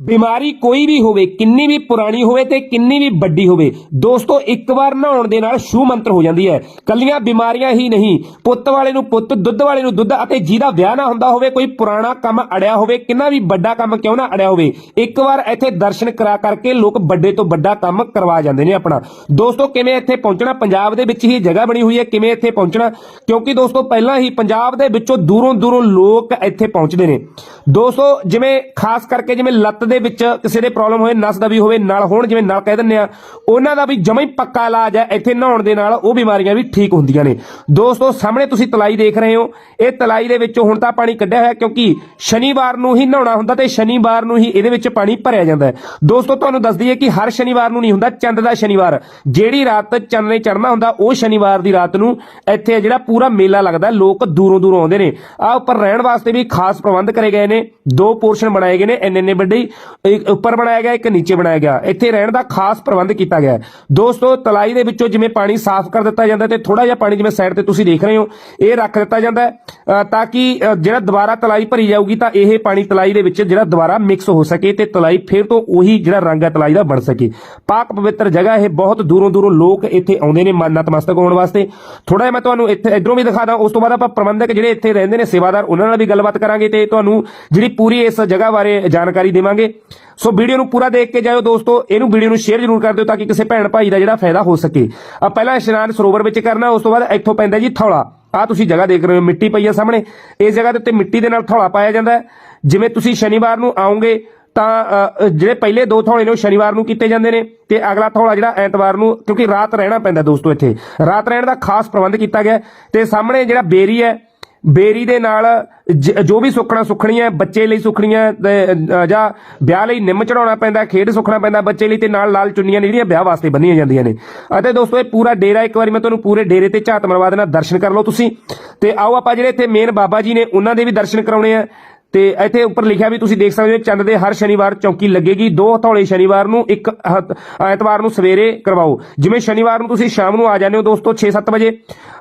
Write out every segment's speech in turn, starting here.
ਬਿਮਾਰੀ ਕੋਈ ਵੀ ਹੋਵੇ, ਕਿੰਨੀ ਵੀ ਪੁਰਾਣੀ ਹੋਵੇ ਤੇ ਕਿੰਨੀ ਵੀ ਵੱਡੀ ਹੋਵੇ, ਦੋਸਤੋ, ਇੱਕ ਵਾਰ ਨਹਾਉਣ ਦੇ ਨਾਲ ਸ਼ੂ ਮੰਤਰ ਹੋ ਜਾਂਦੀ ਹੈ। ਕੱਲੀਆਂ ਬਿਮਾਰੀਆਂ ਹੀ ਨਹੀਂ। ਪੁੱਤ ਵਾਲੇ ਨੂੰ ਪੁੱਤ, ਦੁੱਧ ਵਾਲੇ ਨੂੰ ਦੁੱਧ ਅਤੇ ਜਿਹਦਾ ਵਿਆਹ ਨਾ ਹੁੰਦਾ ਹੋਵੇ, ਕੋਈ ਪੁਰਾਣਾ ਕੰਮ ਅੜਿਆ ਹੋਵੇ, ਕਿੰਨਾ ਵੀ ਵੱਡਾ ਕੰਮ ਕਿਉਂ ਨਾ ਅੜਿਆ ਹੋਵੇ, ਇੱਕ ਵਾਰ ਇੱਥੇ ਦਰਸ਼ਨ ਕਰਾ ਕਰਕੇ ਲੋਕ ਵੱਡੇ ਤੋਂ ਵੱਡਾ ਕੰਮ ਕਰਵਾ ਜਾਂਦੇ ਨੇ ਆਪਣਾ। ਦੋਸਤੋ, ਕਿਵੇਂ ਇੱਥੇ ਪਹੁੰਚਣਾ? ਪੰਜਾਬ ਦੇ ਵਿੱਚ ਹੀ ਜਗ੍ਹਾ ਬਣੀ ਹੋਈ ਹੈ, ਕਿਵੇਂ ਇੱਥੇ ਪਹੁੰਚਣਾ? ਕਿਉਂਕਿ ਦੋਸਤੋ, ਪਹਿਲਾਂ ਹੀ ਪੰਜਾਬ ਦੇ ਵਿੱਚੋਂ ਦੂਰੋਂ ਦੂਰੋਂ ਲੋਕ ਇੱਥੇ ਪਹੁੰਚਦੇ ਨੇ। ਦੋਸਤੋ, ਜਿਵੇਂ, ਖਾਸ ਕਰਕੇ ਜਿਵੇਂ ਲੱਤ ਦੇ ਵਿੱਚ ਕਿਸੇ ਦੇ ਪ੍ਰੋਬਲਮ ਹੋਏ, ਨਸ ਦਾ ਵੀ ਹੋਵੇ, ਨਲ ਹੋਣ, ਜਿਵੇਂ ਨਲ ਕਹਿ ਦਿੰਦੇ ਆ, ਉਹਨਾਂ ਦਾ ਵੀ ਜਮਾਂ ਹੀ ਪੱਕਾ ਇਲਾਜ ਹੈ। ਇੱਥੇ ਨਹਾਉਣ ਦੇ ਨਾਲ ਉਹ ਬਿਮਾਰੀਆਂ ਵੀ ਠੀਕ ਹੁੰਦੀਆਂ ਨੇ। ਦੋਸਤੋ, ਸਾਹਮਣੇ ਤੁਸੀਂ ਤਲਾਈ ਦੇਖ ਰਹੇ ਹੋ। ਇਹ ਤਲਾਈ ਦੇ ਵਿੱਚੋਂ ਹੁਣ ਤਾਂ ਪਾਣੀ ਕੱਢਿਆ ਹੋਇਆ, ਕਿਉਂਕਿ ਸ਼ਨੀਵਾਰ ਨੂੰ ਹੀ ਨਹਾਉਣਾ ਹੁੰਦਾ ਤੇ ਸ਼ਨੀਵਾਰ ਨੂੰ ਹੀ ਇਹਦੇ ਵਿੱਚ ਪਾਣੀ ਭਰਿਆ ਜਾਂਦਾ ਹੈ। ਦੋਸਤੋ, ਤੁਹਾਨੂੰ ਦੱਸ ਦਈਏ ਕਿ ਹਰ ਸ਼ਨੀਵਾਰ ਨੂੰ ਨਹੀਂ ਹੁੰਦਾ, ਚੰਦ ਦਾ ਸ਼ਨੀਵਾਰ। ਜਿਹੜੀ ਰਾਤ ਚੰਦ ਨੇ ਚੜਨਾ ਹੁੰਦਾ, ਉਹ ਸ਼ਨੀਵਾਰ ਦੀ ਰਾਤ ਨੂੰ ਇੱਥੇ ਜਿਹੜਾ ਪੂਰਾ ਮੇਲਾ ਲੱਗਦਾ ਲੋਕ ਦੂਰੋਂ ਦੂਰੋਂ ਆਉਂਦੇ ਨੇ। ਆ ਉੱਪਰ ਰਹਿਣ ਵਾਸਤੇ ਵੀ ਖਾਸ ਪ੍ਰਬੰਧ ਕਰੇ ਗਏ ਨੇ। ਦੋ ਪੋਰਸ਼ਨ ਬਣਾਏ ਗਏ ਨੇ ਇੰਨੇ ਇੰਨੇ ਵੱਡੇ। ਇੱਕ ਉੱਪਰ ਬਣਾਇਆ ਗਿਆ ਇੱਕ ਨੀਚੇ ਬਣਾਇਆ ਗਿਆ। ਇੱਥੇ ਰਹਿਣ ਦਾ ਖਾਸ ਪ੍ਰਬੰਧ ਕੀਤਾ ਗਿਆ ਦੋਸਤੋ ਤਲਾਈ ਦੇ ਵਿੱਚੋਂ ਜਿਵੇਂ ਪਾਣੀ ਸਾਫ਼ ਕਰ ਦਿੱਤਾ ਜਾਂਦਾ ਤੇ ਥੋੜਾ ਜਿਹਾ ਪਾਣੀ ਜਿਵੇਂ ਸਾਈਡ ਤੇ ਤੁਸੀਂ ਦੇਖ ਰਹੇ ਹੋ ਇਹ ਰੱਖ ਦਿੱਤਾ ਜਾਂਦਾ ਹੈ, ਤਾਂ ਕਿ ਜਿਹੜਾ ਦੁਬਾਰਾ ਤਲਾਈ ਭਰੀ ਜਾਊਗੀ ਤਾਂ ਇਹ ਪਾਣੀ ਤਲਾਈ ਦੇ ਵਿੱਚ ਜਿਹੜਾ ਦੁਬਾਰਾ ਮਿਕਸ ਹੋ ਸਕੇ ਤੇ ਤਲਾਈ ਫਿਰ ਤੋਂ ਉਹੀ ਜਿਹੜਾ ਰੰਗ ਹੈ ਤਲਾਈ ਦਾ ਬਣ ਸਕੇ। ਪਾਕ ਪਵਿੱਤਰ ਜਗ੍ਹਾ ਇਹ ਬਹੁਤ ਦੂਰੋਂ ਦੂਰੋਂ ਲੋਕ ਇੱਥੇ ਆਉਂਦੇ ਨੇ ਮਨ ਨਤਮਸਤਕ ਹੋਣ ਵਾਸਤੇ। ਥੋੜਾ ਜਿਹਾ ਮੈਂ ਤੁਹਾਨੂੰ ਇੱਥੇ ਇਧਰੋਂ ਵੀ ਦਿਖਾ ਦਾਂ ਉਸ ਤੋਂ ਬਾਅਦ ਆਪਾਂ ਪ੍ਰਬੰਧਕ ਜਿਹੜੇ ਇੱਥੇ ਰਹਿੰਦੇ ਨੇ ਸੇਵਾਦਾਰ ਉਹਨਾਂ ਨਾਲ ਵੀ ਗੱਲਬਾਤ ਕਰਾਂਗੇ ਤੇ ਤੁਹਾਨੂੰ ਜਿਹੜੀ ਪੂਰੀ ਇਸ ਜਗ੍ਹਾ ਬਾਰੇ ਜਾਣਕਾਰੀ ਦੇਵਾਂਗੇ। ਸੋ ਵੀਡੀਓ ਨੂੰ ਪੂਰਾ ਦੇਖ ਕੇ ਜਾਇਓ ਦੋਸਤੋ। ਇਹਨੂੰ ਵੀਡੀਓ ਨੂੰ ਸ਼ੇਅਰ ਜ਼ਰੂਰ ਕਰ ਦਿਓ ਤਾਂ ਕਿ ਕਿਸੇ ਭੈਣ ਭਾਈ ਦਾ ਜਿਹੜਾ ਫਾਇਦਾ ਹੋ ਸਕੇ। ਆ ਪਹਿਲਾਂ ਇਸ਼ਨਾਨ ਸਰੋਵਰ ਵਿੱਚ ਕਰਨਾ ਉਸ ਤੋਂ ਬਾਅਦ ਇੱਥੋਂ ਪੈਂਦਾ ਜੀ ਥੌਲਾ। ਆ ਤੁਸੀਂ ਜਗ੍ਹਾ ਦੇਖ ਰਹੇ ਹੋ ਮਿੱਟੀ ਪਈ ਆ ਸਾਹਮਣੇ। ਇਸ ਜਗ੍ਹਾ ਦੇ ਉੱਤੇ ਮਿੱਟੀ ਦੇ ਨਾਲ ਥੌਲਾ ਪਾਇਆ ਜਾਂਦਾ ਹੈ। ਜਿਵੇਂ ਤੁਸੀਂ ਸ਼ਨੀਵਾਰ ਨੂੰ ਆਓਗੇ ਤਾਂ ਅ, ਜਿਹੜੇ ਪਹਿਲੇ ਦੋ ਥੌਲੇ ਨੇ ਉਹ ਸ਼ਨੀਵਾਰ ਨੂੰ ਕੀਤੇ ਜਾਂਦੇ ਨੇ ਤੇ ਅਗਲਾ ਥੌਲਾ ਜਿਹੜਾ ਐਤਵਾਰ ਨੂੰ ਕਿਉਂਕਿ ਰਾਤ ਰਹਿਣਾ ਪੈਂਦਾ ਦੋਸਤੋ ਇੱਥੇ। ਰਾਤ ਰਹਿਣ ਦਾ ਖਾਸ ਪ੍ਰਬੰਧ ਕੀਤਾ ਗਿਆ ਤੇ ਸਾਹਮਣੇ ਜਿਹੜਾ ਬੇਰੀ ਹੈ ਬੇਰੀ ਦੇ ਨਾਲ ਜ- ਜੋ ਵੀ ਸੁੱਖਣਾ ਸੁੱਖਣੀ ਹੈ ਬੱਚੇ ਲਈ ਸੁੱਖਣੀਆਂ ਤੇ, ਜਾਂ ਵਿਆਹ ਲਈ ਨਿੰਮ ਚੜਾਉਣਾ ਪੈਂਦਾ ਖੇਡ ਸੁੱਖਣਾ ਪੈਂਦਾ ਬੱਚੇ ਲਈ ਤੇ ਨਾਲ ਲਾਲ ਚੁੰਨੀਆਂ ਨੇ ਜਿਹੜੀਆਂ ਵਿਆਹ ਵਾਸਤੇ ਬੰਨੀਆਂ ਜਾਂਦੀਆਂ ਨੇ। ਅਤੇ ਦੋਸਤੋ ਇਹ ਪੂਰਾ ਡੇਰਾ ਇੱਕ ਵਾਰੀ ਮੈਂ ਤੁਹਾਨੂੰ ਪੂਰੇ ਡੇਰੇ ਤੇ ਝਾਤ ਮਰਵਾ ਦੇਣਾ ਦਰਸ਼ਨ ਕਰ ਲਓ ਤੁਸੀਂ। ਤੇ ਆਓ ਆਪਾਂ ਜਿਹੜੇ ਇੱਥੇ ਮੇਨ ਬਾਬਾ ਜੀ ਨੇ ਉਹਨਾਂ ਦੇ ਵੀ ਦਰਸ਼ਨ ਕਰਾਉਣੇ ਆ। ਤੇ ਇੱਥੇ ਉੱਪਰ ਲਿਖਿਆ ਵੀ ਤੁਸੀਂ ਦੇਖ ਸਕਦੇ ਹੋ, ਚੰਦ ਦੇ ਹਰ ਸ਼ਨੀਵਾਰ ਚੌਕੀ ਲੱਗੇਗੀ। ਦੋ ਹਥੌਲੇ ਸ਼ਨੀਵਾਰ ਨੂੰ, ਇੱਕ ਹ- ਐਤਵਾਰ ਨੂੰ ਸਵੇਰੇ ਕਰਵਾਓ। ਜਿਵੇਂ ਸ਼ਨੀਵਾਰ ਨੂੰ ਤੁਸੀਂ ਸ਼ਾਮ ਨੂੰ ਆ ਜਾਂਦੇ ਹੋ ਦੋਸਤੋ 6-7 ਵਜੇ,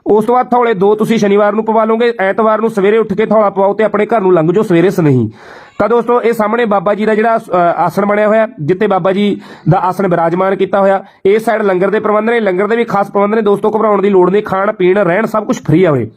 ਉਸ ਤੋਂ ਬਾਅਦ ਥੌਲੇ ਦੋ ਤੁਸੀਂ ਸ਼ਨੀਵਾਰ ਨੂੰ ਪਵਾ ਲਓਗੇ। ਐਤਵਾਰ ਨੂੰ ਸਵੇਰੇ ਉੱਠ ਕੇ ਥੌਲਾ ਪਵਾਓ ਤੇ ਆਪਣੇ ਘਰ ਨੂੰ ਲੰਘ ਜਾਓ ਸਵੇਰੇ ਸਨਹੀ। ਤਾਂ ਦੋਸਤੋ, ਇਹ ਸਾਹਮਣੇ ਬਾਬਾ ਜੀ ਦਾ ਜਿਹੜਾ ਆਸਣ ਬਣਿਆ ਹੋਇਆ ਜਿੱਤੇ ਬਾਬਾ ਜੀ ਦਾ ਆਸਣ ਬਿਰਾਜਮਾਨ ਕੀਤਾ ਹੋਇਆ, ਇਹ ਸਾਈਡ ਲੰਗਰ ਦੇ ਪ੍ਰਬੰਧ ਨੇ। ਲੰਗਰ ਦੇ ਵੀ ਖਾਸ ਪ੍ਰਬੰਧ ਨੇ ਦੋਸਤੋ, ਘਬਰਾਉਣ ਦੀ ਲੋੜ ਨਹੀਂ। ਖਾਣ, ਪੀਣ, ਰਹਿਣ ਸਭ ਕੁਝ ਫ੍ਰੀ ਆ ਉਰੇ।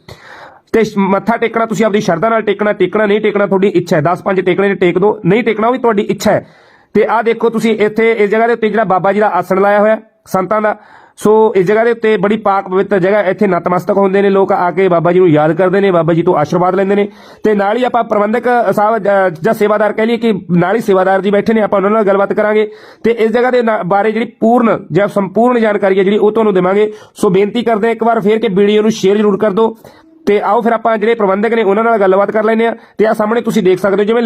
ਤੇ ਮੱਥਾ ਟੇਕਣਾ, ਤੁਸੀਂ ਆਪਦੀ ਸ਼ਰਧਾ ਨਾਲ ਟੇਕਣਾ ਟੇਕਣਾ ਨਹੀਂ ਟੇਕਣਾ, ਤੁਹਾਡੀ ਇੱਛਾ ਹੈ। 10 5 ਟੇਕਣੇ ਨੇ, ਟੇਕ ਦਿਓ ਨਹੀਂ ਟੇਕਣਾ ਉਹ ਵੀ ਤੁਹਾਡੀ ਇੱਛਾ ਹੈ। ਤੇ ਆਹ ਦੇਖੋ ਤੁਸੀਂ ਇੱਥੇ ਇਸ ਜਗ੍ਹਾ ਦੇ ਉੱਤੇ ਜਿਹੜਾ ਬਾਬਾ ਜੀ ਦਾ ਆਸਣ ਲਾਇਆ ਹੋਇਆ, ਸੰਤਾਂ ਦਾ। ਸੋ ਇਸ ਜਗ੍ਹਾ ਦੇ ਉੱਤੇ ਬੜੀ ਪਾਕ ਪਵਿੱਤਰ ਜਗ੍ਹਾ ਇੱਥੇ ਨਤਮਸਤਕ ਹੁੰਦੇ ਨੇ ਲੋਕ, ਆ ਕੇ ਬਾਬਾ ਜੀ ਨੂੰ ਯਾਦ ਕਰਦੇ ਨੇ, ਬਾਬਾ ਜੀ ਤੋਂ ਆਸ਼ੀਰਵਾਦ ਲੈਂਦੇ ਨੇ। ਤੇ ਨਾਲ ਹੀ ਆਪਾਂ ਪ੍ਰਬੰਧਕ ਸਾਹਿਬ ਜਾਂ ਸੇਵਾਦਾਰ ਕਹਿ ਲਈਏ ਕਿ ਨਾਲ ਹੀ ਸੇਵਾਦਾਰ ਜੀ ਬੈਠੇ ਨੇ, ਆਪਾਂ ਉਹਨਾਂ ਨਾਲ ਗੱਲਬਾਤ ਕਰਾਂਗੇ। ਤੇ ਇਸ ਜਗ੍ਹਾ ਦੇ ਨਾ- ਬਾਰੇ ਜਿਹੜੀ ਪੂਰਨ, ਜਾਂ ਸੰਪੂਰਨ ਜਾਣਕਾਰੀ ਹੈ ਜਿਹੜੀ ਉਹ ਤੁਹਾਨੂੰ ਦੇਵਾਂਗੇ। ਸੋ ਬੇਨਤੀ ਕਰਦੇ ਹਾਂ ਇੱਕ ਵਾਰ ਫੇਰ ਕਿ ਵੀਡੀਓ ਨੂੰ ਸ਼ੇਅਰ ਜ਼ਰੂਰ ਕਰ ਦਿਓ। ਤੇ ਆਓ ਫਿਰ ਆਪਾਂ ਜਿਹੜੇ ਪ੍ਰਬੰਧਕ ਨੇ ਉਹਨਾਂ ਨਾਲ ਗੱਲਬਾਤ ਕਰ ਲੈਂਦੇ ਆ ਤੇ ਆ ਸਾਹਮਣੇ ਤੁਸੀਂ ਦੇਖ ਸਕਦੇ ਹੋ ਜਿਵੇਂ